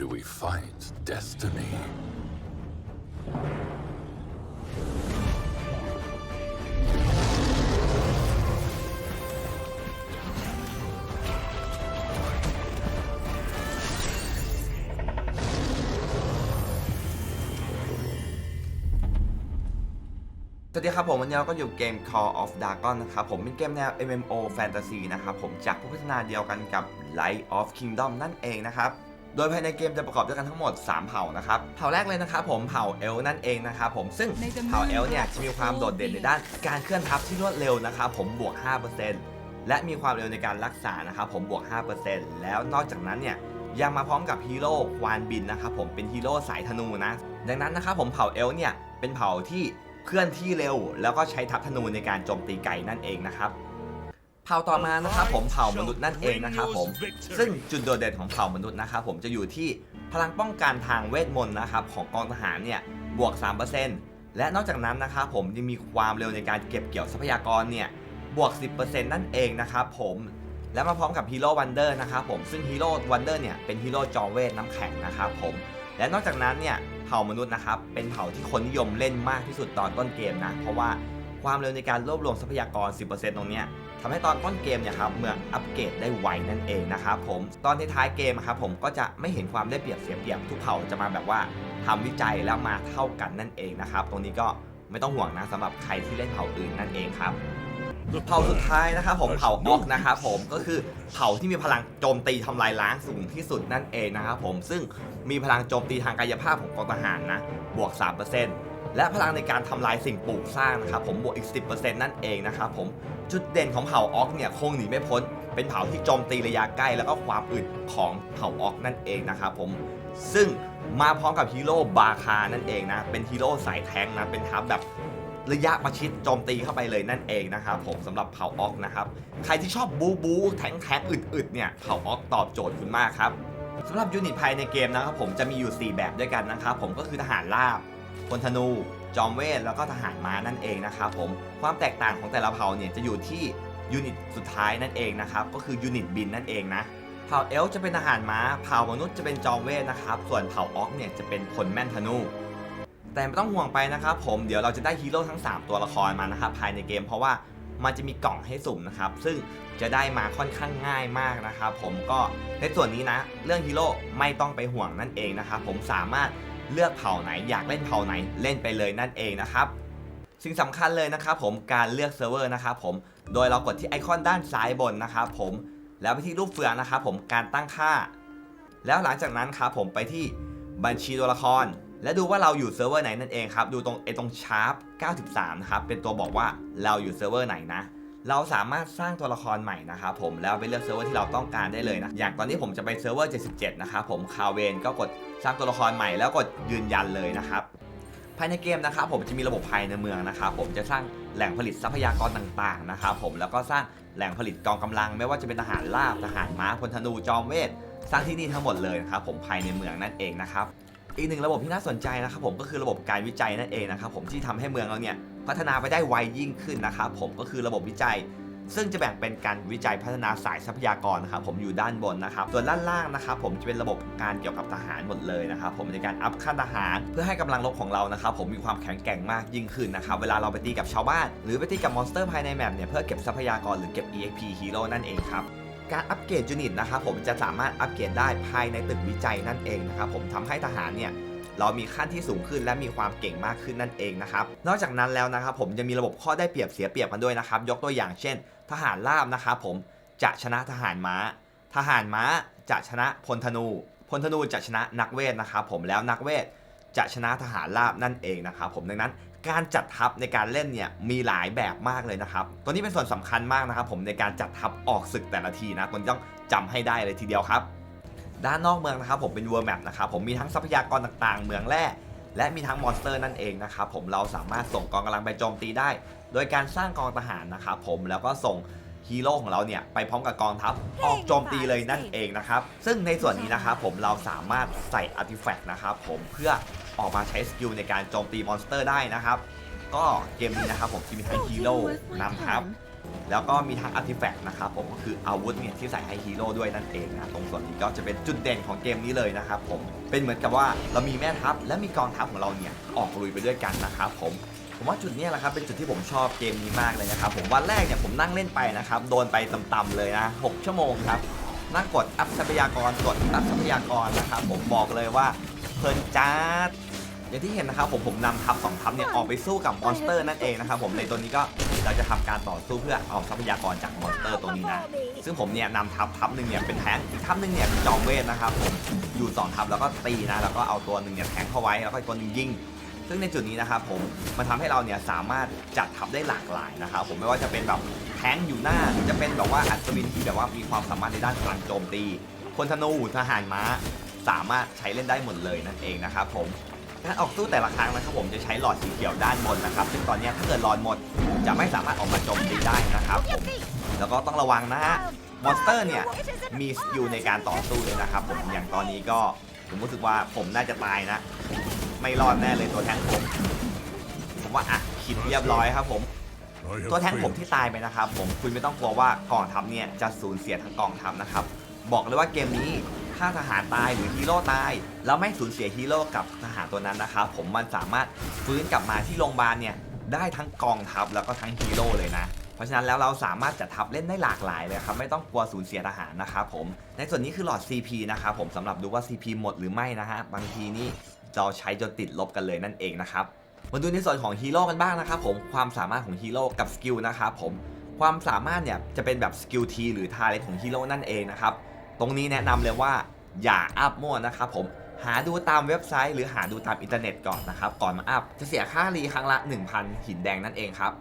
do we fight destiny? สวัสดีครับผมวันนี้เราก็อยู่เกม Call of Dragon นะครับผมเป็นเกมแนว MMO Fantasy นะครับผมจากผู้พัฒนาเดียวกันกับ Light of Kingdom นั่นเองนะครับ โดยภายในเกมจะประกอบด้วยกันทั้งหมด 3 เผ่านะครับ เผ่าแรกเลยนะครับผม เผ่าเอลนั่นเองนะครับผม ซึ่งเผ่าเอลเนี่ยจะมีความโดดเด่นในด้านการเคลื่อนทัพที่รวดเร็วนะครับผม บวก 5%และมีความเร็วในการรักษานะครับผม บวก 5%แล้วนอกจากนั้นเนี่ยยังมาพร้อมกับฮีโร่ควานบินนะครับผม เป็นฮีโร่สายธนูนะ ดังนั้นนะครับผม เผ่าเอลเนี่ยเป็นเผ่าที่เคลื่อนที่เร็ว แล้วก็ใช้ทัพธนูในการโจมตีไกลนั่นเองนะครับเผ่าต่อมานะครับผมเผ่ามนุษย์นั่นเองนะครับผมซึ่งจุดโดดเด่นของเผ่ามนุษย์นะครับผมจะอยู่ที่พลังป้องกันทางเวทมนต์นะครับของกองทหารเนี่ยบวก 3%และนอกจากนั้นนะครับผมยังมีความเร็วในการเก็บเกี่ยวทรัพยากรเนี่ยบวก 10%นั่นเองนะครับผมและมาพร้อมกับฮีโร่วันเดอร์นะครับผมซึ่งฮีโร่วันเดอร์เนี่ยเป็นฮีโร่จอเวทน้ำแข็งนะครับผมและนอกจากนั้นเนี่ยเผ่ามนุษย์นะครับเป็นเผ่าที่คนนิยมเล่นมากที่สุดตอนต้นเกมนะเพราะว่าความเร็วในการรวบรวมทรัพยากร 10%ตรงเนี้ย ทำให้ตอนต้นเกมเนี่ยครับเมืองอัปเกรดได้ไวนั่นเองนะครับผมตอนท้ายเกมอะครับผมก็จะไม่เห็นความได้เปรียบเสียเปรียบทุกเผ่าจะมาแบบว่าทำวิจัยแล้วมาเท่ากันนั่นเองนะครับตรงนี้ก็ไม่ต้องห่วงนะสำหรับใครที่เล่นเผ่าอื่นนั่นเองครับเผ่าสุดท้ายนะครับผมเผ่าออกนะครับผมก็คือเผ่าที่มีพลังโจมตีทำลายล้างสูงที่สุดนั่นเองนะครับผมซึ่งมีพลังโจมตีทางกายภาพของกองทหารนะบวก 3% และพลังในการทำลายสิ่งปลูกสร้างนะครับผมบวกอีก 10%นั่นเองนะครับผมจุดเด่นของเผ่าออกเนี่ยคงหนีไม่พ้น เป็นเผ่าที่โจมตีระยะใกล้ แล้วก็ความอึดของเผ่าออกนั่นเองนะครับผมซึ่งมาพร้อมกับฮีโร่บาคานั่นเองนะเป็นฮีโร่สายแทงนะเป็นทัพแบบระยะประชิดโจมตีเข้าไปเลยนั่นเองนะครับผมสำหรับเผ่าออกนะครับ ใครที่ชอบบูบูแทงแท็กอึดๆเนี่ยเผ่าออกตอบโจทย์คุณมากครับสำหรับยูนิตภายในเกมนะครับผมจะมีอยู่ 4 แบบด้วยกันนะครับผมก็คือทหารราบ พลธนู จอมเวท แล้วก็ทหารม้านั่นเองนะครับผม ความแตกต่างของแต่ละเผ่าเนี่ยจะอยู่ที่ยูนิตสุดท้ายนั่นเองนะครับ ก็คือยูนิตบินนั่นเองนะ เผ่าเอลจะเป็นทหารม้า เผ่ามนุษย์จะเป็นจอมเวทนะครับ ส่วนเผ่าออกเนี่ยจะเป็นพลแม่นธนู แต่ไม่ต้องห่วงไปนะครับผม เดี๋ยวเราจะได้ฮีโร่ทั้ง 3 ตัวละครมานะครับภายในเกมเพราะว่ามันจะมีกล่องให้สุ่มนะครับ ซึ่งจะได้มาค่อนข้างง่ายมากนะครับผมก็ในส่วนนี้นะ เรื่องฮีโร่ไม่ต้องไปห่วงนั่นเองนะครับผมสามารถ เลือกเผ่าไหนอยากเล่นเผ่าไหนเล่นไปเลยนั่นเองนะครับสิ่งสำคัญเลยนะครับผมการเลือกเซิร์ฟเวอร์นะครับผมโดยเรากดที่ไอคอนด้านซ้ายบนนะครับผมแล้วไปที่รูปเฟืองนะครับผมการตั้งค่า แล้วหลังจากนั้นครับผมไปที่บัญชีตัวละคร และดูว่าเราอยู่เซิร์ฟเวอร์ไหนนั่นเองครับดูตรงไอตรงชาร์ป93นะครับเป็นตัวบอกว่าเราอยู่เซิร์ฟเวอร์ไหนนะ เราสามารถสร้างตัวละครใหม่นะครับผมแล้วไปเลือกเซิร์ฟเวอร์ที่เราต้องการได้เลยนะอย่างตอนนี้ผมจะไปเซิร์ฟเวอร์ 77 นะครับผมคาเวนก็กดสร้างตัวละครใหม่แล้วกดยืนยันเลยนะครับภายในเกมนะครับผมจะมีระบบภายในเมืองนะครับผมจะสร้างแหล่งผลิตทรัพยากรต่างๆนะครับผมแล้วก็สร้างแหล่งผลิตกองกำลัง ไม่ว่าจะเป็นทหารราบทหารม้าพลธนูจอมเวทสร้างที่นี่ทั้งหมดเลยนะครับผมภายในเมืองนั่นเองนะครับอีกหนึ่งระบบที่น่าสนใจนะครับผมก็คือระบบการวิจัยนั่นเองนะครับผมที่ทำให้เมืองเราเนี่ย พัฒนาไปได้ไวยิ่งขึ้นนะครับผมก็คือระบบวิจัย ซึ่งจะแบ่งเป็นการวิจัยพัฒนาสายทรัพยากรนะครับผมอยู่ด้านบนนะครับส่วนด้านล่างนะครับผมจะเป็นระบบการเกี่ยวกับทหารหมดเลยนะครับผมในการอัพขั้นทหาร เพื่อให้กำลังรบของเรานะครับผมมีความแข็งแกร่งมากยิ่งขึ้นนะครับเวลาเราไปตีกับชาวบ้าน หรือไปตีกับมอนสเตอร์ภายในแมปเนี่ยเพื่อเก็บทรัพยากรหรือเก็บ EXP Hero นั่นเองครับการอัปเกรดยูนิตนะครับผมจะสามารถอัปเกรดได้ภายในตึกวิจัยนั่นเองนะครับผมทำให้ทหารเนี่ย เรามีขั้นที่สูงขึ้น และมีความเก่งมากขึ้นนั่นเองนะครับ นอกจากนั้นแล้วนะครับผมจะมีระบบข้อได้เปรียบเสียเปรียบกันด้วยนะครับ ยกตัวอย่างเช่น ทหารราบนะครับผมจะชนะทหารม้า ทหารม้าจะชนะพลธนู พลธนูจะชนะนักเวทนะครับผมแล้วนักเวทจะชนะทหารราบนั่นเองนะครับผมดังนั้นการจัดทัพในการเล่นเนี่ยมีหลายแบบมากเลยนะครับ ตัวนี้เป็นส่วนสำคัญมากนะครับผมในการจัดทัพออกศึกแต่ละทีนะคนต้องจำให้ได้เลยทีเดียวครับ ด้านนอกเมืองนะครับผมเป็นเวอร์แมปนะครับผมมีทั้งทรัพยากรต่างๆ เมืองแร่และมีทั้งมอนสเตอร์นั่นเองนะครับผมเราสามารถส่งกองกำลังไปโจมตีได้ โดยการสร้างกองทหารนะครับผมแล้วก็ส่งฮีโร่ของเราเนี่ยไปพร้อมกับกองทัพออกโจมตีเลยนั่นเองนะครับซึ่งในส่วนนี้นะครับผมเราสามารถใส่อาร์ติแฟกต์นะครับผมเพื่อออกมาใช้สกิลในการโจมตีมอนสเตอร์ได้นะครับก็เกมนี้นะครับผมที่มีทั้งฮีโร่นำทัพ แล้วก็มีทั้งอาร์ติแฟกต์นะครับผมก็คืออาวุธเนี่ยที่ใส่ให้ฮีโร่ด้วยนั่นเองนะตรงส่วนนี้ก็จะเป็นจุดเด่นของเกมนี้เลยนะครับผมเป็นเหมือนกับว่าเรามีแม่ทัพและมีกองทัพของเราเนี่ยออกลุยไปด้วยกันนะครับผมผมว่าจุดนี้แหละครับเป็นจุดที่ผมชอบเกมนี้มากเลยนะครับผมวันแรกเนี่ยผมนั่งเล่นไปนะครับโดนไปต่ำๆเลยนะ 6 ชั่วโมงครับนั่งกดอัพทรัพยากรกดอัพทรัพยากรนะครับผมบอกเลยว่าเพลินจ้าด อย่างที่เห็นนะครับผมผมนำทัพสองทัพเนี่ยออกไปสู้กับมอนสเตอร์นั่นเองนะครับผมในตัวนี้ก็เราจะทำการต่อสู้เพื่อเอาทรัพยากรจากมอนสเตอร์ตัวนี้นะ ซึ่งผมเนี่ยนำทัพทัพหนึ่งเนี่ยเป็นแทงอีกทัพหนึ่งเนี่ยเป็นจอมเวทนะครับผมอยู่สองทัพแล้วก็ตีนะแล้วก็เอาตัวหนึ่งเนี่ยแทงเข้าไว้แล้วก็อีกตัวหนึ่งยิง ซึ่งในจุดนี้นะครับผมมันทำให้เราเนี่ยสามารถจัดทัพได้หลากหลายนะครับผมไม่ว่าจะเป็นแบบแทงค์อยู่หน้าหรือจะเป็นแบบว่าอัศวินที่แบบว่ามีความสามารถในด้านการโจมตี คนธนูทหารม้า สามารถใช้เล่นได้หมดเลยนั่นเองนะครับผม การออกสู้แต่ละครั้งนะครับผมจะใช้หลอดสีเขียวด้านบนนะครับ ซึ่งตอนนี้ถ้าเกิดหลอดหมดจะไม่สามารถออกมาโจมตีได้นะครับผมแล้วก็ต้องระวังนะฮะมอนสเตอร์เนี่ยมีสกิลในการต่อสู้เลยนะครับผมอย่างตอนนี้ก็ผมรู้สึกว่าผมน่าจะตายนะ ไม่รอดแน่เลยตัวแทงผมผมว่าอะคิดเรียบร้อยครับผมตัวแทนผมที่ตายไปนะครับ ผมคุณไม่ต้องกลัวว่ากองทัพเนี่ยจะสูญเสียทั้งกองทัพนะครับ บอกเลยว่าเกมนี้ ถ้าทหารตายหรือฮีโร่ตาย แล้วไม่สูญเสียฮีโร่กับทหารตัวนั้นนะครับผมมันสามารถฟื้นกลับมาที่โรงพยาบาลเนี่ยได้ทั้งกองทัพแล้วก็ทั้งฮีโร่เลยนะเพราะฉะนั้นแล้วเราสามารถจัดทัพเล่นได้หลากหลายเลยครับไม่ต้องกลัวสูญเสียทหารนะครับผมในส่วนนี้คือหลอด CP นะครับผมสำหรับดูว่า CP หมดหรือไม่นะฮะบางทีนี่เราใช้จนติดลบกันเลยนั่นเองนะครับมาดูในส่วนของฮีโร่กันบ้างนะครับผมความสามารถของฮีโร่กับสกิลนะครับผมความสามารถเนี่ยจะเป็นแบบสกิลทีหรือทาเลนของฮีโร่นั่นเองนะครับ ตรงนี้แนะนำเลยว่าอย่าอัพมั่วนะครับผมหาดูตามเว็บไซต์หรือหาดูตามอินเทอร์เน็ตก่อนนะครับก่อนมาอัพจะเสียค่ารีครั้งละ 1,000 หินแดงนั่นเองครับ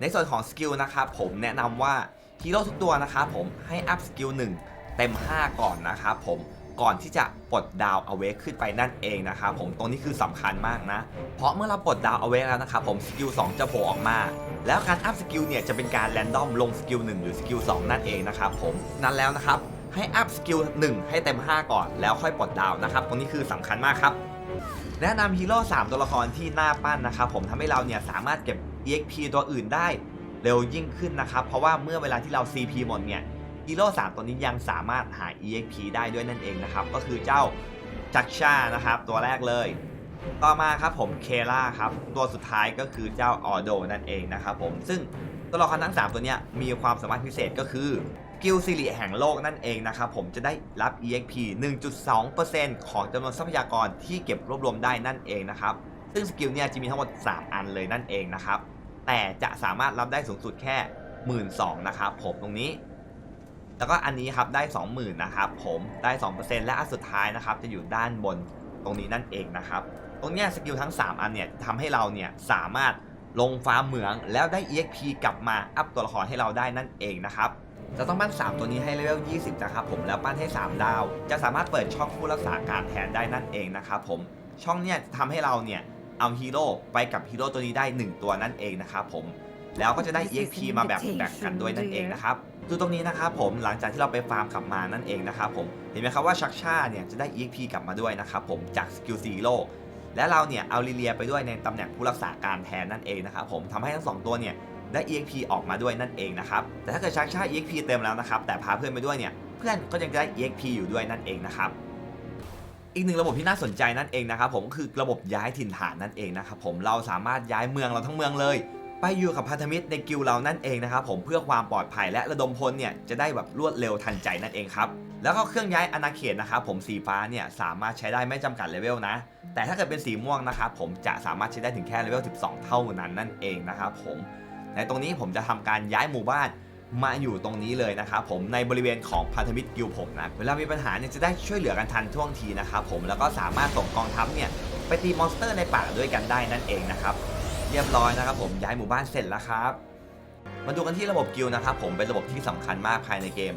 ในส่วนของสกิลนะครับผมแนะนำว่าฮีโร่ทุกตัวนะครับผมให้อัพสกิล1เต็ม 5 ก่อนนะครับผมก่อนที่จะปลดดาวเอเวขึ้นไปนั่นเองนะครับผมตรงนี้คือสำคัญมากนะ เพราะเมื่อเราปลดดาวเอาไว้แล้วนะครับผมสกิล2จะโผล่ออกมา แล้วการอัพสกิลเนี่ยจะเป็นการแรนดอมลงสกิล1หรือสกิล2นั่นเองนะครับผมนั่นแล้วนะครับ ให้อัพสกิล1ให้เต็ม 5 ก่อน แล้วค่อยปลดดาวนะครับตรงนี้คือสำคัญมากครับ แนะนำฮีโร่3ตัวละครที่หน้าปั้นนะครับผมทำให้เราเนี่ยสามารถเก็บ EXP ตัวอื่นได้เร็วยิ่งขึ้นนะครับ เพราะว่าเมื่อเวลาที่เรา CP หมดเนี่ยฮีโร่3ตัวนี้ยังสามารถหา EXP ได้ด้วยนั่นเองนะครับ ก็คือเจ้าจักชานะครับ ตัวแรกเลย ต่อมาครับผมเคล่าครับ ตัวสุดท้ายก็คือเจ้าออโดนั่นเองนะครับผม ซึ่งตัวละครทั้ง 3 ตัวเนี้ยมีความสามารถพิเศษก็คือ กิลซิริแห่งโลกนั่นเองนะครับผมจะได้รับ EXP 1.2%ของจำนวนทรัพยากรที่เก็บรวบรวมได้นั่นเองนะครับ ซึ่งสกิลเนี่ยจะมีทั้งหมด 3 อันเลยนั่นเองนะครับ แต่จะสามารถรับได้สูงสุดแค่ 1 2ื่นนะครับผมตรงนี้ แล้วก็อันนี้ครับได้ 20,000นะครับผมได้ 2%และอันสุดท้ายนะครับจะอยู่ด้านบนตรงนี้นั่นเองนะครับ ตรงนี้สกิลทั้ง 3 อันเนี่ยทำให้เราเนี่ยสามารถลงฟาร์มเหมืองแล้วได้ EXP กลับมาอัพตัวละครให้เราได้นั่นเองนะครับ จะต้องปั้น 3 ตัวนี้ให้เลเวล 20 นะครับผม แล้วปั้นให้ 3 ดาว จะสามารถเปิดช่องผู้รักษาการแทนได้นั่นเองนะครับผม ช่องเนี้ยทำให้เราเนี่ยเอาฮีโร่ไปกับฮีโร่ตัวนี้ได้ 1 ตัวนั่นเองนะครับผม แล้วก็จะได้ EXP มาแบบแบ่งกันด้วยนั่นเองนะครับดูตรงนี้นะครับผม หลังจากที่เราไปฟาร์มกลับมานั่นเองนะครับผม เห็นไหมครับว่าชักชาเนี่ยจะได้ EXP กลับมาด้วยนะครับผม จากสกิลซีโร่และเราเนี่ยเอาลิเลียไปด้วยในตำแหน่งผู้รักษาการแทนนั่นเองนะครับผมทำให้ทั้งสองตัวเนี่ย ได้ EXP ออกมาด้วยนั่นเองนะครับ แต่ถ้าเกิดชักชา EXP เต็มแล้วนะครับ แต่พาเพื่อนไปด้วยเนี่ย เพื่อนก็ยังได้ EXP อยู่ด้วยนั่นเองนะครับ อีกหนึ่งระบบที่น่าสนใจนั่นเองนะครับผมก็คือระบบย้ายถิ่นฐานนั่นเองนะครับผมเราสามารถย้ายเมืองเราทั้งเมืองเลย ไปอยู่กับพันธมิตรในกิลเรานั่นเองนะครับผมเพื่อความปลอดภัยและระดมพลเนี่ยจะได้แบบรวดเร็วทันใจนั่นเองครับแล้วก็เครื่องย้ายอาณาเขตนะครับผมสีฟ้าเนี่ยสามารถใช้ได้ไม่จำกัดเลเวลนะ แต่ถ้าเกิดเป็นสีม่วงนะครับผมจะสามารถใช้ได้ถึงแค่เลเวล 12 เท่านั้นนั่นเองนะครับผม ในตรงนี้ผมจะทำการย้ายหมู่บ้านมาอยู่ตรงนี้เลยนะครับผมในบริเวณของพันธมิตรกิลด์ผมนะเวลามีปัญหาเนี่ยจะได้ช่วยเหลือกันทันท่วงทีนะครับผมแล้วก็สามารถส่งกองทัพเนี่ยไปตีมอนสเตอร์ในป่าด้วยกันได้นั่นเองนะครับเรียบร้อยนะครับผมย้ายหมู่บ้านเสร็จแล้วครับ มาดูกันที่ระบบกิลนะครับผมเป็นระบบที่สำคัญมากภายในเกม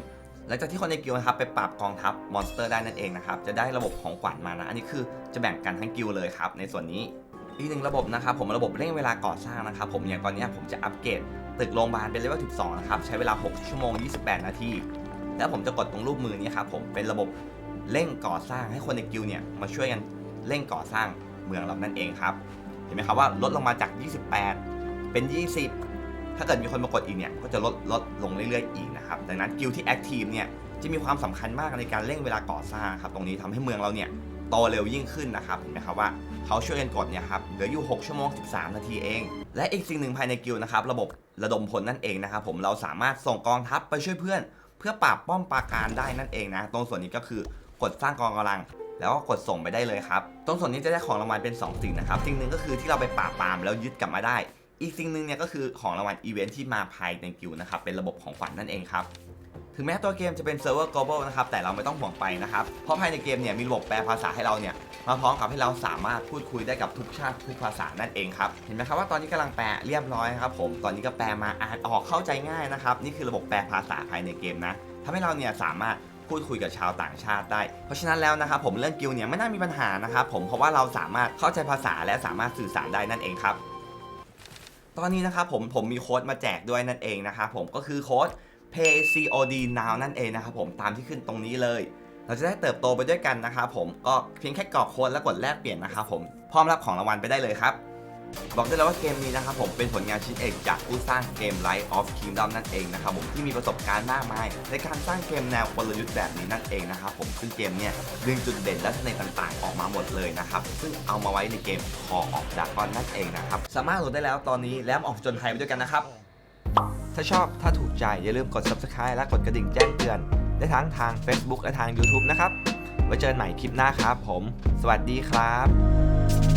หลังจากที่คนในกิลนะครับไปปรับกองทัพมอนสเตอร์ได้นั่นเองนะครับจะได้ระบบของขวัญมานะอันนี้คือจะแบ่งกันทั้งกิลเลยครับในส่วนนี้ อีกหนึ่งระบบนะครับผมระบบเร่งเวลาก่อสร้างนะครับผมอย่างตอนนี้ผมจะอัปเกรดตึกโรงพยาบาลเป็นเลเวล12 นะครับ ใช้เวลา 6 ชั่วโมง 28 นาที แล้วผมจะกดตรงรูปมือนี้ครับผมเป็นระบบเร่งก่อสร้างให้คนในกิลด์เนี่ยมาช่วยกันเร่งก่อสร้างเมืองเรานั่นเองครับ เห็นไหมครับว่าลดลงมาจาก 28 เป็น 20ถ้าถ้าเกิดมีคนมากดอีกเนี่ยก็จะลดลดลงเรื่อยๆอีกนะครับดังนั้นกิลที่แอคทีฟเนี่ยจะมีความสำคัญมากในการเร่งเวลาก่อสร้างครับตรงนี้ทำให้เมืองเราเนี่ย โตเร็วยิ่งขึ้นนะครับเห็นไหมครับว่าเขาช่วยกันกดเนี่ยครับเหลืออยู่ 6 ชั่วโมง 13 นาทีเอง และอีกสิ่งหนึ่งภายในกิลนะครับระบบระดมพลนั่นเองนะครับผมเราสามารถส่งกองทัพไปช่วยเพื่อน เพื่อปราบป้อมปราการได้นั่นเองนะตรงส่วนนี้ก็คือกดสร้างกองกำลัง แล้วก็กดส่งไปได้เลยครับตรงส่วนนี้จะได้ของรางวัลเป็น 2 สิ่งนะครับสิ่งหนึ่งก็คือที่เราไปปราบปรามแล้วยึดกลับมาได้ อีกสิ่งหนึ่งเนี่ยก็คือของรางวัลอีเวนท์ที่มาภายในกิลด์นะครับเป็นระบบของขวัญนั่นเองครับ ถึงแม้ตัวเกมจะเป็นเซิร์ฟเวอร์ global นะครับ แต่เราไม่ต้องห่วงไปนะครับ เพราะภายในเกมเนี่ยมีระบบแปลภาษาให้เราเนี่ย มาพร้อมกับให้เราสามารถพูดคุยได้กับทุกชาติทุกภาษานั่นเองครับ เห็นไหมครับว่าตอนนี้กำลังแปลเรียบร้อยครับผม ตอนนี้ก็แปลมาอ่านออกเข้าใจง่ายนะครับ นี่คือระบบแปลภาษาภายในเกมนะทำให้เราเนี่ยสามารถพูดคุยกับชาวต่างชาติได้ เพราะฉะนั้นแล้วนะครับผมเรื่องกิลเนี่ยไม่น่ามีปัญหานะครับผม เพราะว่าเราสามารถเข้าใจภาษาและสามารถสื่อสารได้นั่นเองครับ ตอนนี้นะครับผมผมมีโค้ดมาแจกด้วยนั่นเองนะครับผมก็คือโค้ด PayCOD Now นั่นเองนะครับผมตามที่ขึ้นตรงนี้เลย เราจะได้เติบโตไปด้วยกันนะครับผมก็เพียงแค่กรอกโค้ดและกดแลกเปลี่ยนนะครับผมพร้อมรับของรางวัลไปได้เลยครับบอกได้เลยว่าเกมนี้นะครับผมเป็นผลงานชิ้นเอกจากผู้สร้างเกม Light of Kingdom นั่นเองนะครับผมที่มีประสบการณ์มากมาย ในการสร้างเกมแนวกลยุทธ์แบบนี้นั่นเองนะครับผมซึ่งเกมเนี่ยดึงจุดเด่นและเสน่ห์ต่างๆ ออกมาหมดเลยนะครับซึ่งเอามาไว้ในเกม Call of Dragon นั่นเองนะครับสามารถโหลดได้แล้วตอนนี้แล้วออกจนภัยไปด้วยกันนะครับ ถ้าชอบถ้าถูกใจอย่าลืมกด subscribe และกดกระดิ่งแจ้งเตือน ได้ทั้งทาง Facebook และทาง YouTube นะครับ ไว้เจอกันใหม่คลิปหน้าครับผม สวัสดีครับ